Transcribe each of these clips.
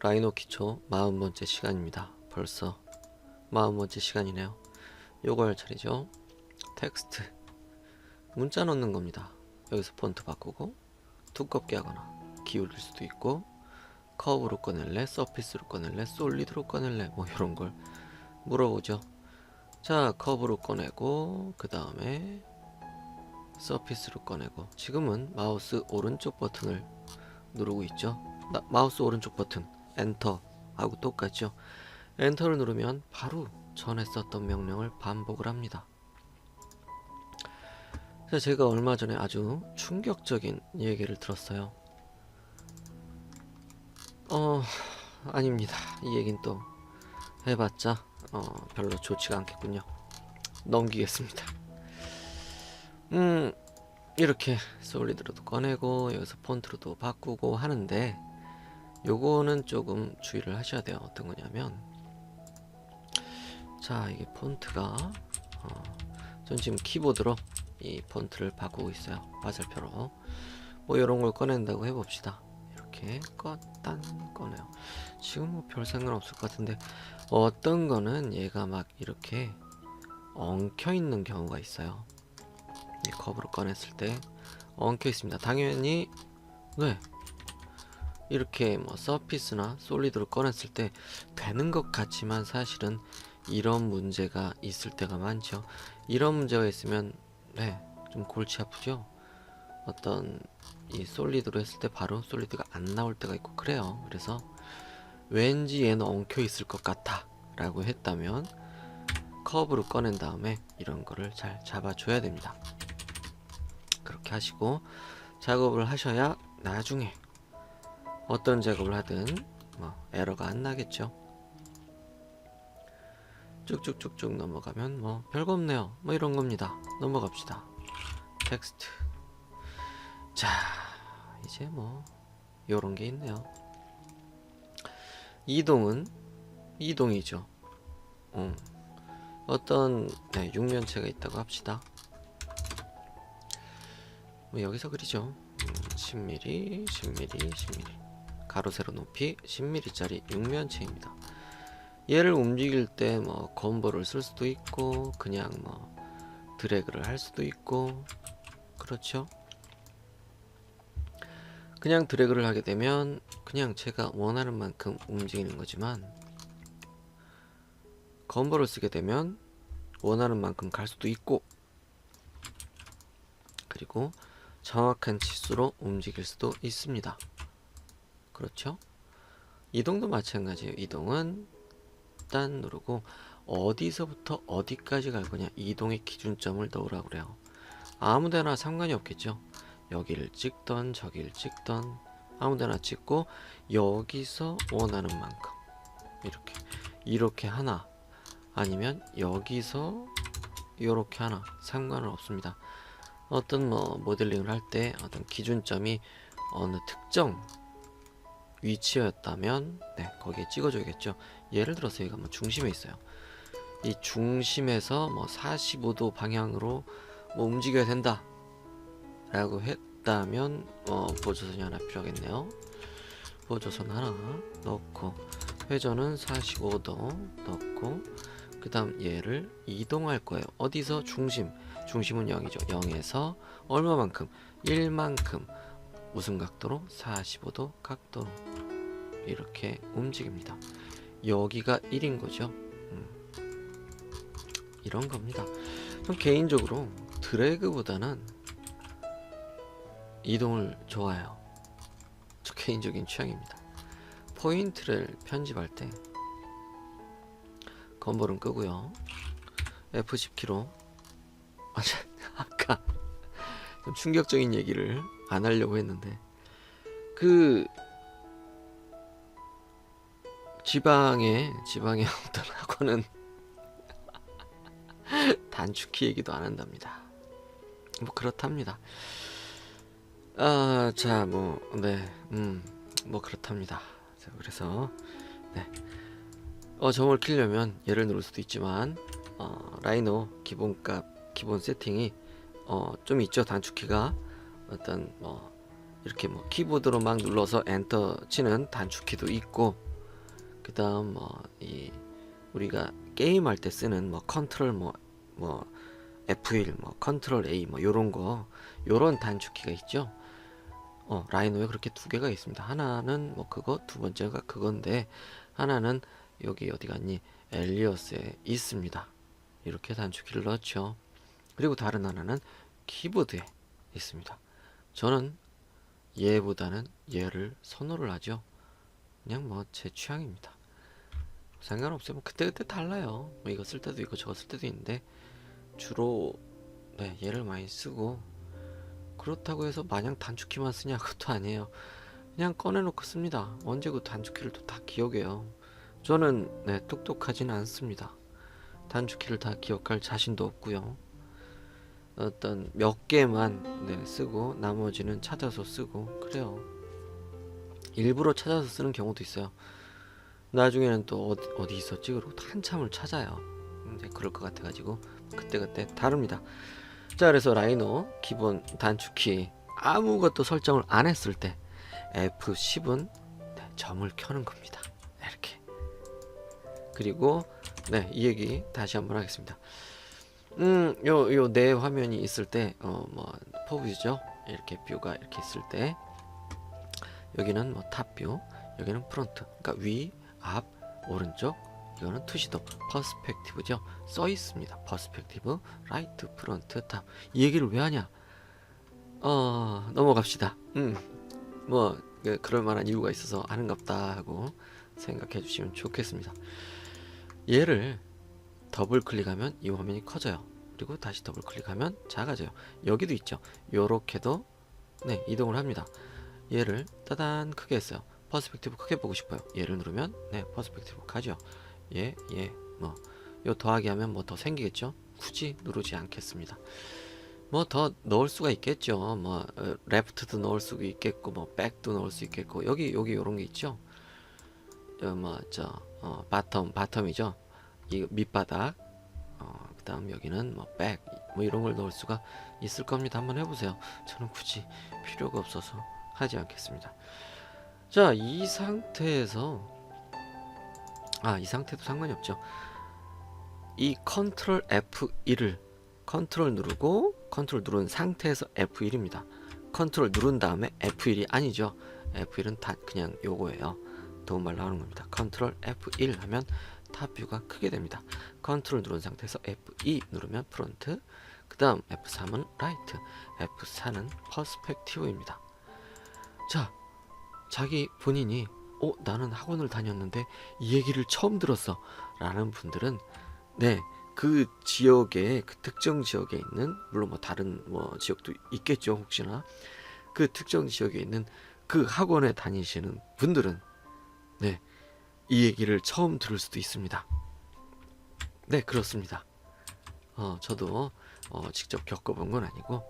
라이노 기초 40번째 시간입니다. 벌써 40번째 시간이네요. 요거 할 차례죠. 텍스트. 문자 넣는 겁니다. 여기서 폰트 바꾸고 두껍게 하거나 기울일 수도 있고 커브로 꺼낼래, 서피스로 꺼낼래, 솔리드로 꺼낼래 뭐 이런 걸 물어보죠. 자, 커브로 꺼내고 그 다음에 서피스로 꺼내고 지금은 마우스 오른쪽 버튼을 누르고 있죠. 나- 마우스 오른쪽 버튼 엔터 하고 똑같죠. 엔터를 누르면 바로 전에 썼던 명령을 반복을 합니다. 자, 제가 얼마 전에 아주 충격적인 얘기를 들었어요. 어, 아닙니다. 이 얘긴 또 해봤자 어, 별로 좋지가 않겠군요. 넘기겠습니다. 음, 이렇게 솔리드로도 꺼내고 여기서 폰트로도 바꾸고 하는데 요거는 조금 주의를 하셔야 돼요. 어떤 거냐면 자 이게 폰트가 어, 전 지금 키보드로 이 폰트를 바꾸고 있어요. 화살표로 뭐 이런 걸 꺼낸다고 해봅시다. 이렇게 꺼딴 꺼내요. 지금 뭐 별 상관 없을 것 같은데 어떤 거는 얘가 막 이렇게 엉켜 있는 경우가 있어요. 이 컵으로 꺼냈을 때 엉켜 있습니다. 당연히 네 이렇게 뭐 서피스나 솔리드로 꺼냈을 때 되는 것 같지만 사실은 이런 문제가 있을 때가 많죠. 이런 문제가 있으면 네 좀 골치 아프죠. 어떤 이 솔리드로 했을 때 바로 솔리드가 안 나올 때가 있고 그래요. 그래서 왠지 얘는 엉켜 있을 것 같다라고 했다면 커브로 꺼낸 다음에 이런 거를 잘 잡아줘야 됩니다. 그렇게 하시고 작업을 하셔야 나중에 어떤 작업을 하든 뭐 에러가 안 나겠죠. 쭉쭉쭉쭉 넘어가면 뭐 별거 없네요. 뭐 이런 겁니다. 넘어갑시다. 텍스트. 자, 이제 뭐 요런 게 있네요. 이동은 이동이죠. 음. 어떤 네, 육면체가 있다고 합시다. 뭐 여기서 그리죠. 음, 10mm, 10mm, 10mm. 가로 세로 높이 10mm짜리 육면체입니다. 얘를 움직일 때 뭐 건보를 쓸 수도 있고 그냥 뭐 드래그를 할 수도 있고 그렇죠. 그냥 드래그를 하게 되면 그냥 제가 원하는 만큼 움직이는 거지만 건보를 쓰게 되면 원하는 만큼 갈 수도 있고 그리고 정확한 치수로 움직일 수도 있습니다. 그렇죠? 이동도 마찬가지예요. 이동은 딴 누르고 어디서부터 어디까지 갈 거냐 이동의 기준점을 넣으라고 그래요. 아무데나 상관이 없겠죠. 여기를 찍던 저기를 찍던 아무데나 찍고 여기서 원하는 만큼 이렇게 이렇게 하나 아니면 여기서 이렇게 하나 상관은 없습니다. 어떤 뭐 모델링을 할 때 어떤 기준점이 어느 특정 위치였다면 네 거기에 찍어줘야겠죠. 예를 들어서 여기가 뭐 중심에 있어요. 이 중심에서 뭐 45도 방향으로 뭐 움직여야 된다 라고 했다면 어, 보조선이 하나 필요하겠네요. 보조선 하나 넣고 회전은 45도 넣고 그 다음 얘를 이동할 거예요. 어디서 중심 중심은 0이죠. 0에서 얼마만큼 1만큼 무슨 각도로 45도 각도로 이렇게 움직입니다. 여기가 1인 거죠. 음. 이런 겁니다. 전 개인적으로 드래그보다는 이동을 좋아해요. 저 개인적인 취향입니다. 포인트를 편집할 때 건볼은 끄고요. F10키로 아, 자, 아까 좀 충격적인 얘기를 안 하려고 했는데 그 지방에 지방의 어떤 학원은 단축키 얘기도 안 한답니다. 뭐 그렇답니다. 아, 자, 뭐, 네, 음, 뭐 그렇답니다. 자, 그래서 네, 어 점을 키려면 얘를 누를 수도 있지만 어, 라이노 기본값 기본 세팅이 어 좀 있죠 단축키가 어떤 뭐 이렇게 뭐 키보드로 막 눌러서 엔터 치는 단축키도 있고 그 다음 뭐 이 우리가 게임할 때 쓰는 뭐 컨트롤 뭐뭐 F1 뭐 컨트롤 A 뭐 요런 거 요런 단축키가 있죠. 어, 라이노에 그렇게 두 개가 있습니다. 하나는 뭐 그거, 두 번째가 그건데 하나는 여기 어디 갔니? 엘리어스에 있습니다. 이렇게 단축키를 넣죠. 그리고 다른 하나는 키보드에 있습니다. 저는 얘보다는 얘를 선호를 하죠. 그냥 뭐 제 취향입니다. 상관없어요. 뭐 그때그때 달라요. 뭐 이거 쓸 때도 있고 저거 쓸 때도 있는데 주로 네, 얘를 많이 쓰고 그렇다고 해서 마냥 단축키만 쓰냐 그것도 아니에요. 그냥 꺼내놓고 씁니다. 언제 그 단축키를 또 다 기억해요. 저는 네, 똑똑하진 않습니다. 단축키를 다 기억할 자신도 없고요. 어떤 몇 개만 네, 쓰고 나머지는 찾아서 쓰고 그래요. 일부러 찾아서 쓰는 경우도 있어요. 나중에는 또 어디, 어디 있었지? 그러고 또 한참을 찾아요. 이제 그럴 것 같아가지고 그때그때 다릅니다. 자 그래서 라이노 기본 단축키 아무것도 설정을 안 했을 때 F10은 네, 점을 켜는 겁니다. 이렇게 그리고 네 이 얘기 다시 한번 하겠습니다. 음 요 요 내 화면이 있을 때 어 뭐 포뷰죠? 이렇게 뷰가 이렇게 있을 때 여기는 뭐 탑뷰 여기는 프론트. 그러니까 위, 앞, 오른쪽 이거는 투시도 퍼스펙티브죠? 써 있습니다. 퍼스펙티브 라이트 프론트 탑. 이 얘기를 왜 하냐? 어 넘어갑시다. 음 뭐 그, 그럴 만한 이유가 있어서 하는갑다 하고 생각해 주시면 좋겠습니다. 얘를 더블 클릭하면 이 화면이 커져요 그리고 다시 더블 클릭하면 작아져요 여기도 있죠 요렇게도 네 이동을 합니다 얘를 따단 크게 했어요 퍼스펙티브 크게 보고 싶어요 얘를 누르면 네 퍼스펙티브 가죠 예, 예, 뭐, 요 더하기 하면 뭐 더 생기겠죠? 굳이 누르지 않겠습니다. 뭐 더 넣을 수가 있겠죠. 뭐, 어, 레프트도 넣을 수 있겠고, 뭐, 백도 넣을 수 있겠고, 여기, 여기 요런 게 있죠? 어, 뭐, 저, 어, 바텀, 바텀이죠? 이 밑바닥, 다음 여기는 뭐, 백, 뭐 이런 걸 넣을 수가 있을 겁니다. 한번 해보세요. 저는 굳이 필요가 없어서 하지 않겠습니다. 자, 이 상태에서 아, 이 상태도 상관이 없죠. 이 컨트롤 F1을 컨트롤 누르고 컨트롤 누른 상태에서 F1입니다. 컨트롤 누른 다음에 F1이 아니죠. F1은 다 그냥 요거예요. 도움말 나오는 겁니다. 컨트롤 F1 하면 탑 뷰가 크게 됩니다. 컨트롤 누른 상태에서 F2 누르면 프론트, 그 다음 F3은 라이트, F4는 퍼스펙티브입니다. 자, 자기 본인이 어, 나는 학원을 다녔는데 이 얘기를 처음 들었어. 라는 분들은 네, 그 지역에 그 특정 지역에 있는 물론 뭐 다른 뭐 지역도 있겠죠, 혹시나. 그 특정 지역에 있는 그 학원에 다니시는 분들은 네, 이 얘기를 처음 들을 수도 있습니다. 네, 그렇습니다. 어, 저도 어, 직접 겪어본 건 아니고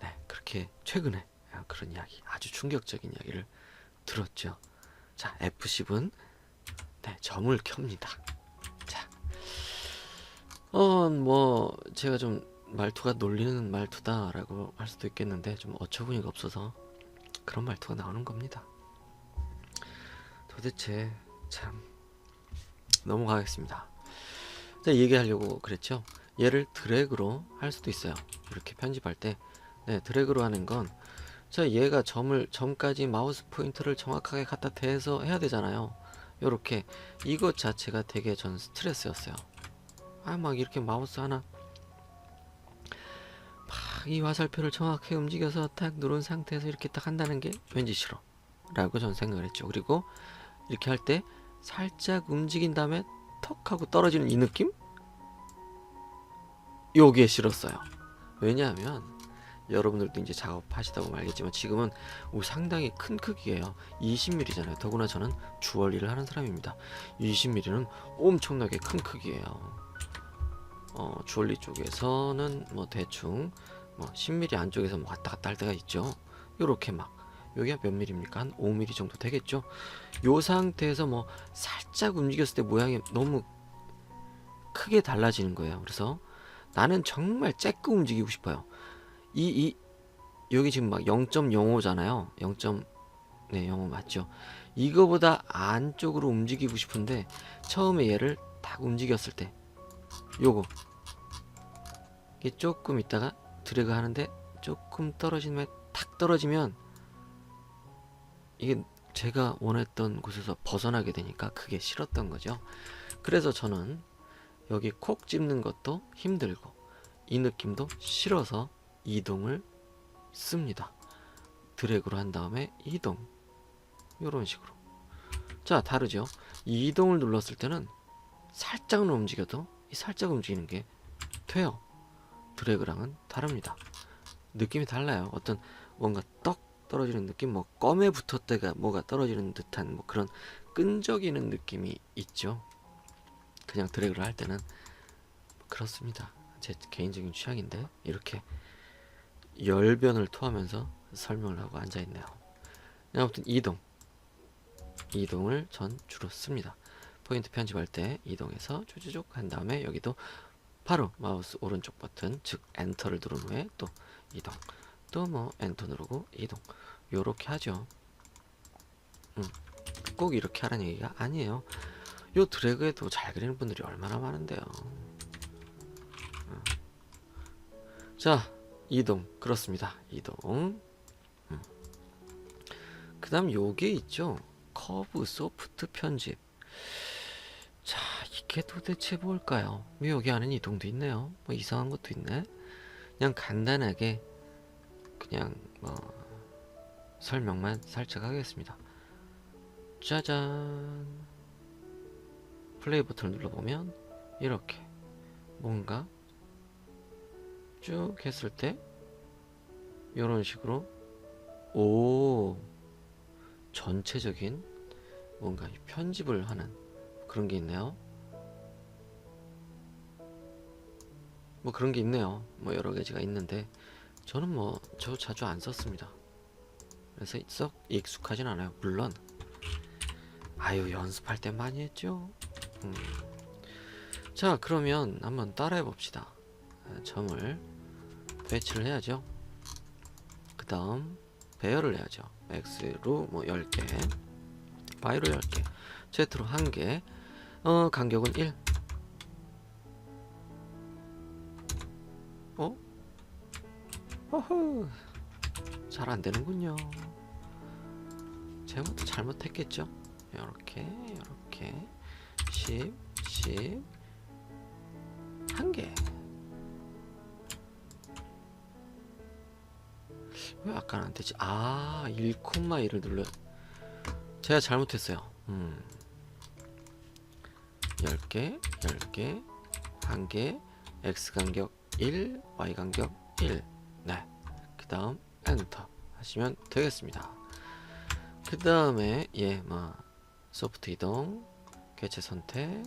네, 그렇게 최근에 그런 이야기, 아주 충격적인 이야기를 들었죠. 자, F10은 네, 점을 켭니다. 자, 어, 뭐 제가 좀 말투가 놀리는 말투다라고 할 수도 있겠는데 좀 어처구니가 없어서 그런 말투가 나오는 겁니다. 도대체 참 넘어가겠습니다. 자, 얘기하려고 그랬죠. 얘를 드래그로 할 수도 있어요. 이렇게 편집할 때, 네, 드래그로 하는 건 자, 얘가 점을 점까지 마우스 포인터를 정확하게 갖다 대서 해야 되잖아요. 요렇게 이것 자체가 되게 전 스트레스였어요. 아, 막 이렇게 마우스 하나 막 이 화살표를 정확하게 움직여서 딱 누른 상태에서 이렇게 딱 한다는 게 왠지 싫어. 라고 전 생각을 했죠. 그리고 이렇게 할 때 살짝 움직인 다음에 턱 하고 떨어지는 이 느낌? 요게 싫었어요. 왜냐하면 여러분들도 이제 작업하시다 보면 알겠지만 지금은 오, 상당히 큰 크기예요. 20mm잖아요. 더구나 저는 주얼리를 하는 사람입니다. 20mm는 엄청나게 큰 크기예요. 어, 주얼리 쪽에서는 뭐 대충 뭐 10mm 안쪽에서 뭐 왔다 갔다 할 때가 있죠. 요렇게 막 여기가 몇 mm입니까? 한 5mm 정도 되겠죠. 요 상태에서 뭐 살짝 움직였을 때 모양이 너무 크게 달라지는 거예요. 그래서 나는 정말 쬐끔 움직이고 싶어요. 이, 이, 여기 지금 막 0.05잖아요. 0. 네, 05 맞죠? 이거보다 안쪽으로 움직이고 싶은데 처음에 얘를 딱 움직였을 때 요거 이게 조금 있다가 드래그 하는데 조금 떨어지면 탁 떨어지면 이게 제가 원했던 곳에서 벗어나게 되니까 그게 싫었던 거죠. 그래서 저는 여기 콕 집는 것도 힘들고 이 느낌도 싫어서 이동을 씁니다. 드래그로 한 다음에 이동. 이런 식으로. 자 다르죠? 이 이동을 눌렀을 때는 살짝은 움직여도 이 살짝 움직이는 게 돼요. 드래그랑은 다릅니다. 느낌이 달라요. 어떤 뭔가 떡 떨어지는 느낌 뭐 껌에 붙었다가 뭐가 떨어지는 듯한 뭐 그런 끈적이는 느낌이 있죠 그냥 드래그를 할 때는 그렇습니다 제 개인적인 취향인데 이렇게 열변을 토하면서 설명을 하고 앉아 있네요. 아무튼 이동. 이동을 전 주로 씁니다. 포인트 편집할 때 이동해서 쭉쭉쭉 한 다음에 여기도 바로 마우스 오른쪽 버튼 즉 엔터를 누른 후에 또 이동. 또 뭐 엔터 누르고 이동. 요렇게 하죠. 음, 꼭 이렇게 하라는 얘기가 아니에요. 요 드래그에도 잘 그리는 분들이 얼마나 많은데요. 음. 자, 이동 그렇습니다 이동 음. 그 다음 요게 있죠 커브 소프트 편집 자 이게 도대체 뭘까요 뭐 여기 안에 이동도 있네요 뭐 이상한 것도 있네 그냥 간단하게 그냥 뭐 설명만 살짝 하겠습니다 짜잔 플레이 버튼을 눌러보면 이렇게 뭔가 쭉 했을 때 이런 식으로 오 전체적인 뭔가 이 편집을 하는 그런 게 있네요. 뭐 그런 게 있네요. 뭐 여러 가지가 있는데 저는 뭐 저 자주 안 썼습니다. 그래서 썩 익숙하진 않아요. 물론 아유 연습할 때 많이 했죠. 음. 자 그러면 한번 따라해 봅시다. 점을 배치를 해야죠. 그 다음 배열을 해야죠. X로 뭐 10개 Y로 10개 Z로 1개 어 간격은 1 어허 잘 안되는군요 제가부터 잘못했겠죠 요렇게 요렇게 10 10 1개 왜 아까는 안 되지? 아, 1,1을 눌러. 제가 잘못했어요. 음. 10개, 10개, 1개, x 간격 1, y 간격 1. 네. 그 다음, 엔터 하시면 되겠습니다. 그 다음에, 예, 뭐, 소프트 이동, 개체 선택,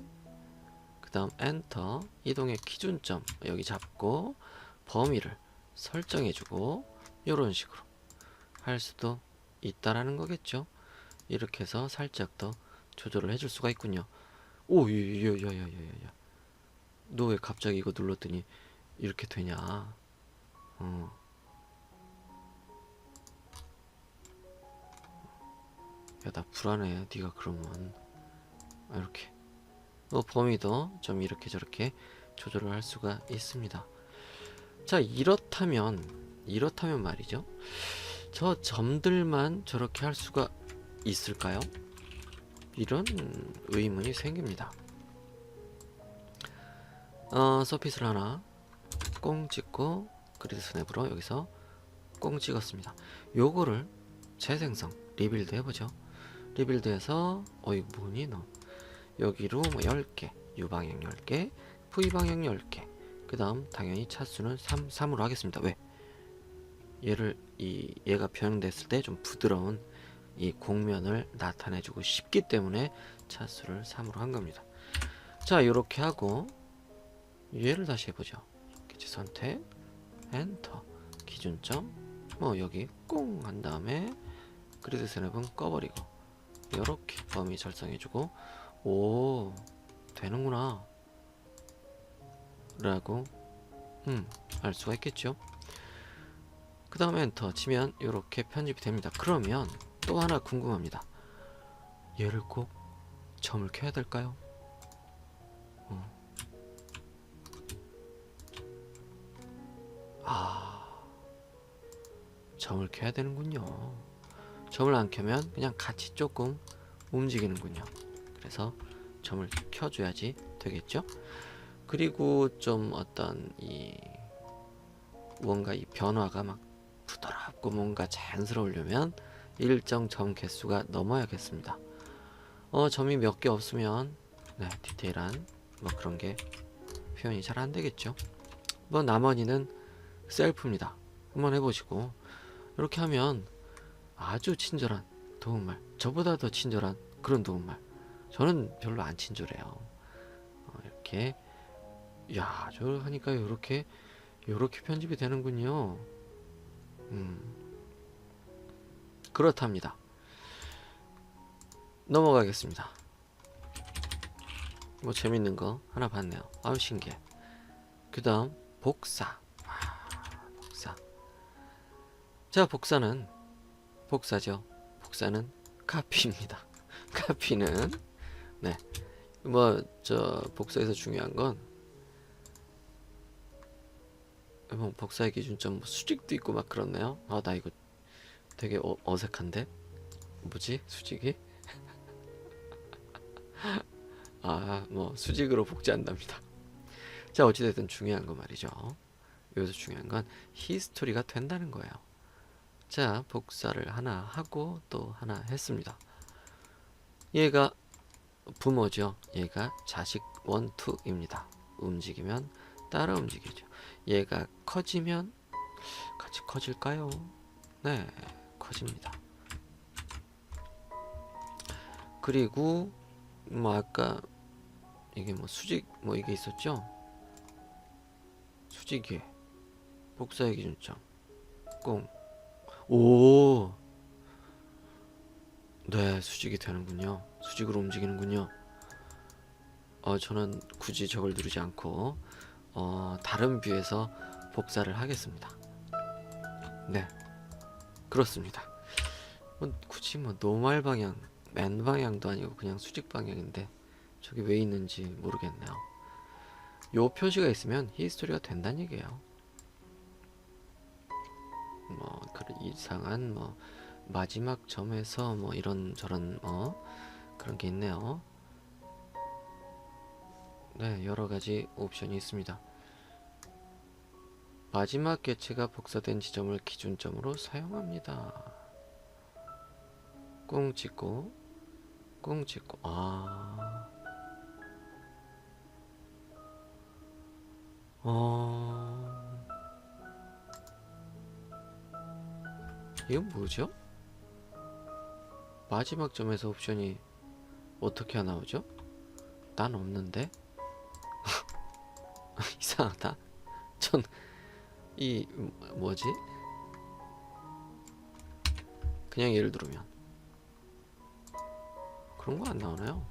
그 다음 엔터, 이동의 기준점, 여기 잡고, 범위를 설정해주고, 이런 식으로 할 수도 있다라는 거겠죠. 이렇게 해서 살짝 더 조절을 해줄 수가 있군요. 오, 야야야야야야. 너 왜 갑자기 이거 눌렀더니 이렇게 되냐? 어. 야, 나 불안해. 네가 그러면 아, 이렇게. 어, 범위도 좀 이렇게 저렇게 조절을 할 수가 있습니다. 자, 이렇다면 이렇다면 말이죠. 저 점들만 저렇게 할 수가 있을까요? 이런 의문이 생깁니다. 어, 서피스를 하나 꽁 찍고 그리드 스냅으로 여기서 꽁 찍었습니다. 요거를 재생성 리빌드 해보죠. 리빌드해서 어이 뭐니 너 여기로 뭐 10개 U방향 10개 V방향 10개 그 다음 당연히 차수는 3, 3으로 하겠습니다. 왜? 얘를 이 얘가 변형됐을 때 좀 부드러운 이 곡면을 나타내주고 싶기 때문에 차수를 3으로 한 겁니다. 자 이렇게 하고 얘를 다시 해보죠. 선택 엔터 기준점 뭐 여기 꽁 한 다음에 그리드 스냅은 꺼버리고 이렇게 범위 설정해주고 오 되는구나 라고 음알 수가 있겠죠. 그 다음에 엔터 치면 이렇게 편집이 됩니다. 그러면 또 하나 궁금합니다. 얘를 꼭 점을 켜야 될까요? 아, 점을 켜야 되는군요. 점을 안 켜면 그냥 같이 조금 움직이는군요. 그래서 점을 켜줘야지 되겠죠? 그리고 좀 어떤 이 뭔가 이 변화가 막 부드럽고 뭔가 자연스러우려면 일정 점 개수가 넘어야겠습니다. 어 점이 몇 개 없으면 네 디테일한 뭐 그런 게 표현이 잘 안 되겠죠. 뭐 나머지는 셀프입니다. 한번 해보시고 이렇게 하면 아주 친절한 도움말 저보다 더 친절한 그런 도움말 저는 별로 안 친절해요. 어, 이렇게 야, 저 하니까 이렇게 이렇게 편집이 되는군요. 음. 그렇답니다. 넘어가겠습니다. 뭐 재밌는 거 하나 봤네요. 아우 신기해. 그 다음 복사. 자, 복사는 복사죠. 복사는 카피입니다. 카피는 네. 뭐 저 복사에서 중요한 건 뭐 복사의 기준점 뭐 수직도 있고 막 그렇네요. 아, 나 이거 되게 어, 어색한데? 뭐지? 수직이? 아, 뭐 수직으로 복제한답니다. 자, 어찌됐든 중요한 거 말이죠. 여기서 중요한 건 히스토리가 된다는 거예요. 자, 복사를 하나 하고 또 하나 했습니다. 얘가 부모죠. 얘가 자식 원투 입니다. 움직이면 따라 움직이죠. 얘가 커지면 같이 커질까요? 네, 커집니다. 그리고 뭐 아까 이게 뭐 수직 뭐 이게 있었죠? 수직이 복사의 기준점 꽁. 오. 네, 수직이 되는군요. 수직으로 움직이는군요. 어, 저는 굳이 저걸 누르지 않고 어, 다른 뷰에서 복사를 하겠습니다. 네, 그렇습니다. 뭐, 굳이 뭐 노말 방향, 맨 방향도 아니고 그냥 수직 방향인데 저게 왜 있는지 모르겠네요. 요 표시가 있으면 히스토리가 된다는 얘기예요. 뭐 그런 이상한 뭐 마지막 점에서 뭐 이런 저런 뭐 그런 게 있네요. 네, 여러 가지 옵션이 있습니다. 마지막 개체가 복사된 지점을 기준점으로 사용합니다. 꽁 찍고, 꽁 찍고, 아. 어. 이건 뭐죠? 마지막 점에서 옵션이 어떻게 나오죠? 난 없는데? 이상하다. 전 이 뭐지? 그냥 예를 들면 그런 거 안 나오나요?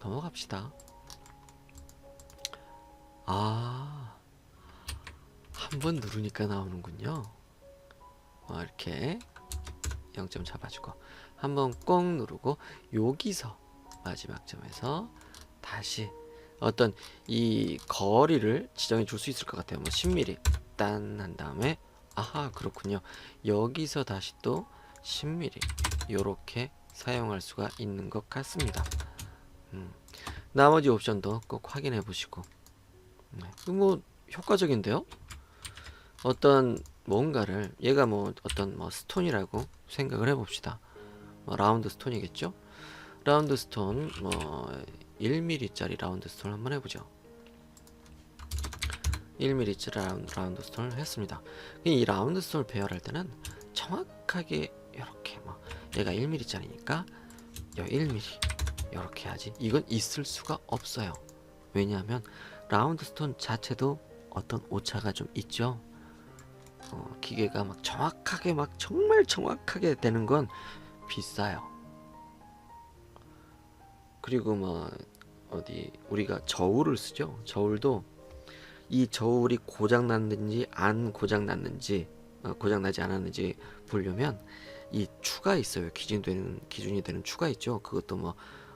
넘어갑시다. 아, 한 번 누르니까 나오는군요. 어, 이렇게 0점 잡아주고 한번 꼭 누르고 여기서 마지막 점에서 다시 어떤 이 거리를 지정해 줄 수 있을 것 같아요. 뭐 10mm 딴 한 다음에 아하 그렇군요. 여기서 다시 또 10mm 요렇게 사용할 수가 있는 것 같습니다. 음, 나머지 옵션도 꼭 확인해 보시고 네, 뭐 효과적인데요? 어떤 뭔가를 얘가 뭐 어떤 뭐 스톤이라고 생각을 해봅시다. 뭐 라운드 스톤이겠죠? 라운드 스톤 뭐 1mm짜리 라운드 스톤을 한번 해보죠. 1mm짜리 라운드, 스톤을 했습니다. 이 라운드 스톤을 배열할 때는 정확하게 이렇게 뭐 얘가 1mm짜리니까 여 1mm 이렇게 해야지. 이건 있을 수가 없어요. 왜냐하면 라운드 스톤 자체도 어떤 오차가 좀 있죠. 어, 기계가 막 정확하게 막 정말 정확하게 되는 건 비싸요. 그리고 뭐 어디 우리가 저울을 쓰죠. 저울도 이 저울이 고장 났는지 안 고장 났는지 어, 고장 나지 않았는지 보려면 이 추가 있어요. 기준 되는 기준이 되는 추가 있죠. 그것도 뭐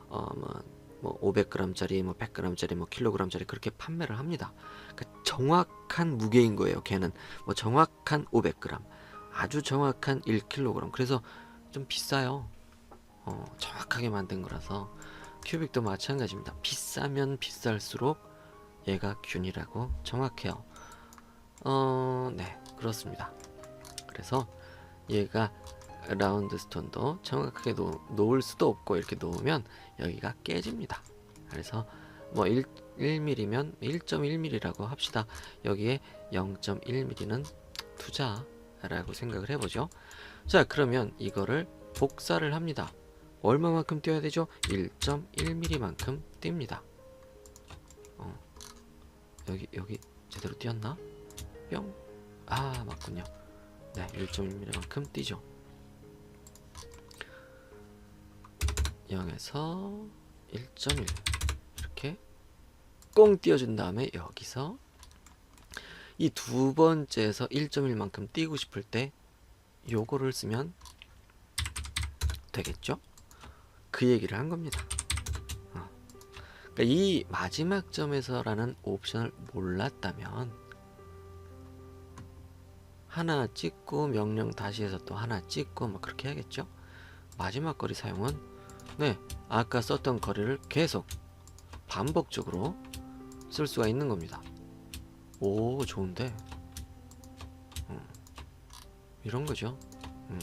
어, 뭐, 뭐 500g짜리, 뭐 100g짜리, 뭐 킬로그램짜리 그렇게 판매를 합니다. 그러니까 정확한 무게인 거예요. 걔는 뭐 정확한 500g, 아주 정확한 1kg. 그래서 좀 비싸요. 어, 정확하게 만든 거라서 큐빅도 마찬가지입니다. 비싸면 비쌀수록 얘가 균이라고 정확해요. 어, 네, 그렇습니다. 그래서 얘가 라운드 스톤도 정확하게 놓, 놓을 수도 없고 이렇게 놓으면 여기가 깨집니다. 그래서 뭐 1, 1mm면 1.1mm라고 합시다. 여기에 0.1mm는 투자라고 생각을 해보죠. 자, 그러면 이거를 복사를 합니다. 얼마만큼 띄어야 되죠? 1.1mm만큼 띱니다. 어, 여기 여기 제대로 띄었나? 뿅. 아, 맞군요. 네, 1.1mm만큼 띄죠. 0에서 1.1 이렇게 꽁 띄워준 다음에 여기서 이 두 번째에서 1.1만큼 띄고 싶을 때 요거를 쓰면 되겠죠? 그 얘기를 한 겁니다. 어. 그러니까 이 마지막 점에서라는 옵션을 몰랐다면 하나 찍고 명령 다시 해서 또 하나 찍고 막 그렇게 해야겠죠? 마지막 거리 사용은 네 아까 썼던 거리를 계속 반복적으로 쓸 수가 있는 겁니다. 오 좋은데 음, 이런 거죠. 음.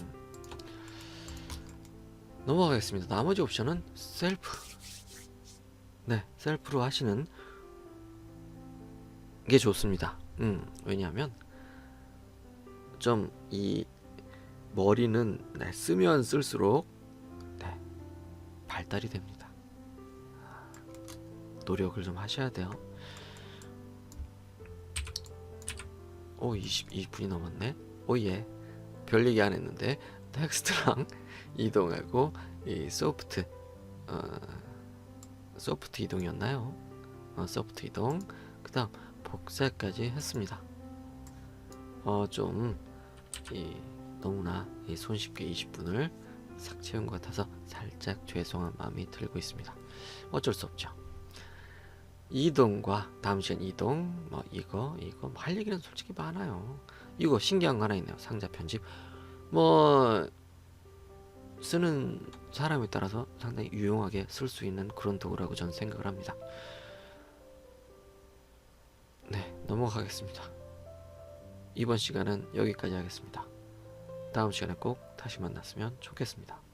넘어가겠습니다. 나머지 옵션은 셀프. 네, 셀프로 하시는 게 좋습니다. 음, 왜냐하면 좀 이 머리는 네, 쓰면 쓸수록 네, 발달이 됩니다. 노력을 좀 하셔야 돼요. 오, 22분이 넘었네. 오, 예. 별 얘기 안 했는데 텍스트랑 이동하고 이 소프트 어, 소프트 이동이었나요? 어, 소프트 이동 그다음 복사까지 했습니다. 어좀 이 너무나 이 손쉽게 20분을 삭 채운 것 같아서 살짝 죄송한 마음이 들고 있습니다. 어쩔 수 없죠. 이동과 다음 시간 이동 뭐 이거 이거 뭐 할 얘기는 솔직히 많아요. 이거 신기한 거 하나 있네요. 상자 편집 뭐 쓰는 사람에 따라서 상당히 유용하게 쓸 수 있는 그런 도구라고 저는 생각을 합니다. 네, 넘어가겠습니다. 이번 시간은 여기까지 하겠습니다. 다음 시간에 꼭 다시 만났으면 좋겠습니다.